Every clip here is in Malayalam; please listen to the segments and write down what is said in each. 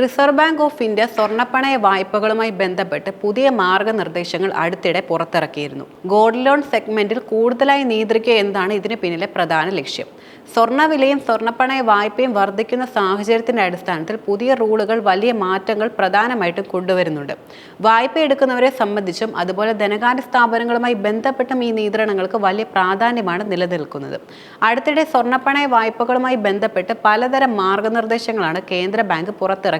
റിസർവ് ബാങ്ക് ഓഫ് ഇന്ത്യ സ്വർണപ്പണയ വായ്പകളുമായി ബന്ധപ്പെട്ട് പുതിയ മാർഗനിർദ്ദേശങ്ങൾ അടുത്തിടെ പുറത്തിറക്കിയിരുന്നു. ഗോൾഡ് ലോൺ സെഗ്മെന്റിൽ കൂടുതലായി നിയന്ത്രിക്കുക എന്നതാണ് ഇതിന് പിന്നിലെ പ്രധാന ലക്ഷ്യം. സ്വർണവിലയും സ്വർണപ്പണയ വായ്പയും വർദ്ധിക്കുന്ന സാഹചര്യത്തിന്റെ അടിസ്ഥാനത്തിൽ പുതിയ റൂളുകൾ വലിയ മാറ്റങ്ങൾ പ്രധാനമായിട്ടും കൊണ്ടുവരുന്നുണ്ട്. വായ്പ എടുക്കുന്നവരെ സംബന്ധിച്ചും അതുപോലെ ധനകാര്യ സ്ഥാപനങ്ങളുമായി ബന്ധപ്പെട്ടും ഈ നിയന്ത്രണങ്ങൾക്ക് വലിയ പ്രാധാന്യമാണ് നിലനിൽക്കുന്നത്. അടുത്തിടെ സ്വർണപ്പണയ വായ്പകളുമായി ബന്ധപ്പെട്ട് പലതരം മാർഗനിർദ്ദേശങ്ങളാണ് കേന്ദ്ര ബാങ്ക്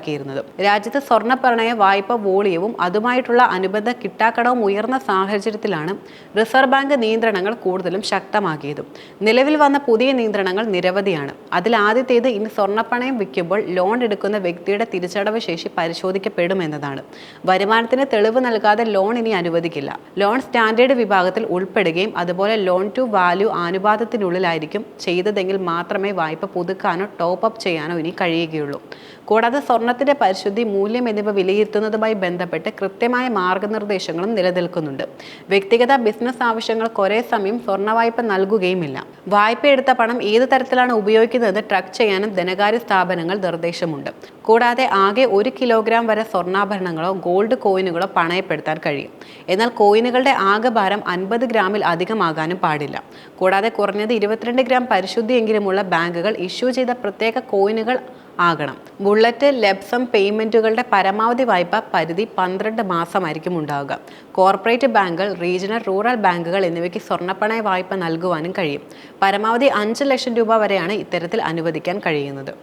പുറത്തിറക്കിയിരുന്നത് രാജ്യത്ത് സ്വർണപ്രണയ വായ്പ വോളിയവും അതുമായിട്ടുള്ള അനുബന്ധ കിട്ടാക്കടവും ഉയർന്ന സാഹചര്യത്തിലാണ് റിസർവ് ബാങ്ക് നിയന്ത്രണങ്ങൾ കൂടുതലും ശക്തമാക്കിയതും. നിലവിൽ വന്ന പുതിയ നിയന്ത്രണങ്ങൾ നിരവധിയാണ്. അതിൽ ആദ്യത്തേത് ഇനി സ്വർണപ്പണയം വിൽക്കുമ്പോൾ ലോൺ എടുക്കുന്ന വ്യക്തിയുടെ തിരിച്ചടവ് ശേഷി പരിശോധിക്കപ്പെടുമെന്നതാണ് വരുമാനത്തിന് തെളിവ് നൽകാതെ ലോൺ ഇനി അനുവദിക്കില്ല. ലോൺ സ്റ്റാൻഡേർഡ് വിഭാഗത്തിൽ ഉൾപ്പെടുകയും അതുപോലെ ലോൺ ടു വാല്യൂ ആനുപാതത്തിനുള്ളിലായിരിക്കും ചെയ്തതെങ്കിൽ മാത്രമേ വായ്പ പുതുക്കാനോ ടോപ്പ് അപ്പ് ചെയ്യാനോ ഇനി കഴിയുകയുള്ളൂ. കൂടാതെ സ്വർണത്തിന്റെ പരിശുദ്ധി മൂല്യം എന്നിവ വിലയിരുത്തുന്നതുമായി ബന്ധപ്പെട്ട് കൃത്യമായ മാർഗനിർദ്ദേശങ്ങളും നിലനിൽക്കുന്നുണ്ട്. വ്യക്തിഗത ബിസിനസ് ആവശ്യങ്ങൾക്ക് ഒരേ സമയം സ്വർണ വായ്പ നൽകുകയുമില്ല. വായ്പ എടുത്ത പണം ഏത് തരത്തിലാണ് ഉപയോഗിക്കുന്നത് ട്രാക്ക് ചെയ്യാനും ധനകാര്യ സ്ഥാപനങ്ങൾ നിർദ്ദേശമുണ്ട്. കൂടാതെ ആകെ ഒരു കിലോഗ്രാം വരെ സ്വർണാഭരണങ്ങളോ ഗോൾഡ് കോയിനുകളോ പണയപ്പെടുത്താൻ കഴിയും. എന്നാൽ കോയിനുകളുടെ ആകെ ഭാരം അൻപത് ഗ്രാമിൽ അധികമാകാനും പാടില്ല. കൂടാതെ കുറഞ്ഞത് ഇരുപത്തിരണ്ട് ഗ്രാം പരിശുദ്ധിയെങ്കിലുമുള്ള ബാങ്കുകൾ ഇഷ്യൂ ചെയ്ത പ്രത്യേക കോയിനുകൾ ആകണം. ബുള്ളറ്റ് ലെബ്സം പേയ്മെന്റുകളുടെ പരമാവധി വായ്പ പരിധി പന്ത്രണ്ട് മാസമായിരിക്കും ഉണ്ടാവുക. കോർപ്പറേറ്റ് ബാങ്കുകൾ റീജിയണൽ റൂറൽ ബാങ്കുകൾ എന്നിവയ്ക്ക് സ്വർണപ്പണയ വായ്പ നൽകുവാനും കഴിയും. പരമാവധി അഞ്ച് ലക്ഷം രൂപ വരെയാണ് ഇത്തരത്തിൽ അനുവദിക്കാൻ കഴിയുന്നത്.